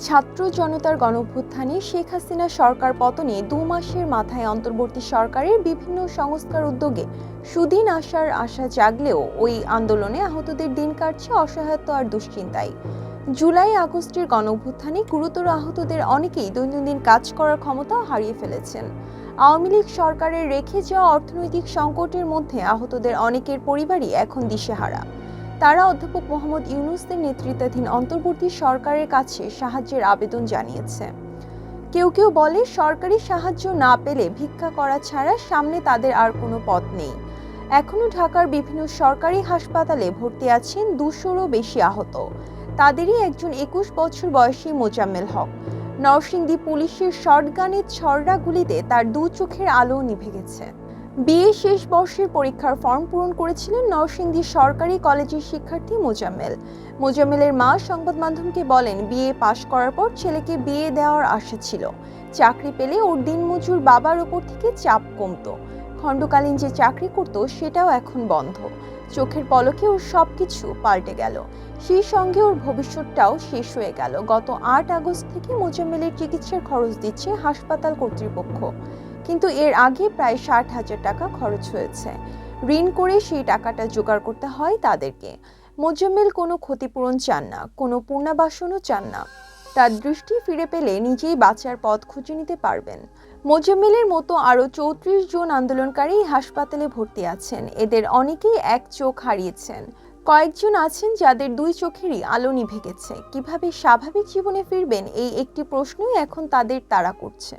ছাত্র জনতার গণঅভ্যুত্থানে শেখ হাসিনা সরকার পতনে দু মাসের মাথায় অন্তর্বর্তী সরকারের বিভিন্ন সংস্কার উদ্যোগে সুদিন আসার আশা জাগলেও ওই আন্দোলনে আহতদের দিন কাটছে অসহায়ত্ব আর দুশ্চিন্তায় জুলাই আগস্টের গণঅভ্যুত্থানে গুরুতর আহতদের অনেকেই দৈনন্দিন কাজ করার ক্ষমতা হারিয়ে ফেলেছেন। আওয়ামী লীগ সরকারের রেখে যাওয়া অর্থনৈতিক সংকটের মধ্যে আহতদের অনেকের পরিবারই এখন দিশেহারা। তারা অধ্যাপক মোহাম্মদ ইউনুসদের নেতৃত্বাধীন অন্তর্বর্তী সরকারের কাছে সাহায্যের আবেদন জানিয়েছে। কেউ কেউ বলে, সরকারি সাহায্য না পেলে ভিক্ষা করা ছাড়া সামনে তাদের আর কোনো পথ নেই। এখনও ঢাকার বিভিন্ন সরকারি হাসপাতালে ভর্তি আছেন দুশোরও বেশি আহত। তাদেরই একজন একুশ বছর বয়সী মোজাম্মেল হক। নরসিংদী পুলিশের শর্টগানের ছড়রা গুলিতে তার দু চোখের আলো নিভে গেছে। বিএ শেষ বর্ষের পরীক্ষার ফর্ম পূরণ করেছিলেন নরসিংদী সরকারি কলেজের শিক্ষার্থী মোজাম্মেল। মোজাম্মেলের মা সংবাদ মাধ্যমকে বলেন, বিএ পাশ করার পর ছেলেকে বিয়ে দেওয়ার আশা ছিল। চাকরি পেলে ওর দিনমজুর বাবার ওপর থেকে চাপ কমতো। খণ্ডকালীন যে চাকরি করতো সেটাও এখন বন্ধ। চোখের পলকে ওর সব কিছু পাল্টে গেল। সেই সঙ্গে ওর ভবিষ্যৎটাও শেষ হয়ে গেল। গত আট আগস্ট থেকে মোজাম্মেলের চিকিৎসার খরচ দিচ্ছে হাসপাতাল কর্তৃপক্ষ। কিন্তু এর আগে প্রায় ষাট হাজার টাকা খরচ হয়েছে। ঋণ করে সেই টাকাটা জোগাড় করতে হয় তাদেরকে। মোজাম্মেল কোনো ক্ষতিপূরণ চান না, কোনো পুনর্বাসনও চান না। তার দৃষ্টি ফিরে পেলে নিজেই বাঁচার পথ খুঁজে নিতে পারবেন। মোজাম্মেলের মতো আরও চৌত্রিশ জন আন্দোলনকারী হাসপাতালে ভর্তি আছেন। এদের অনেকেই এক চোখ হারিয়েছেন। কয়েকজন আছেন যাদের দুই চোখেরই আলো নিভে গেছে। কীভাবে স্বাভাবিক জীবনে ফিরবেন এই একটি প্রশ্নই এখন তাদের তাড়া করছে।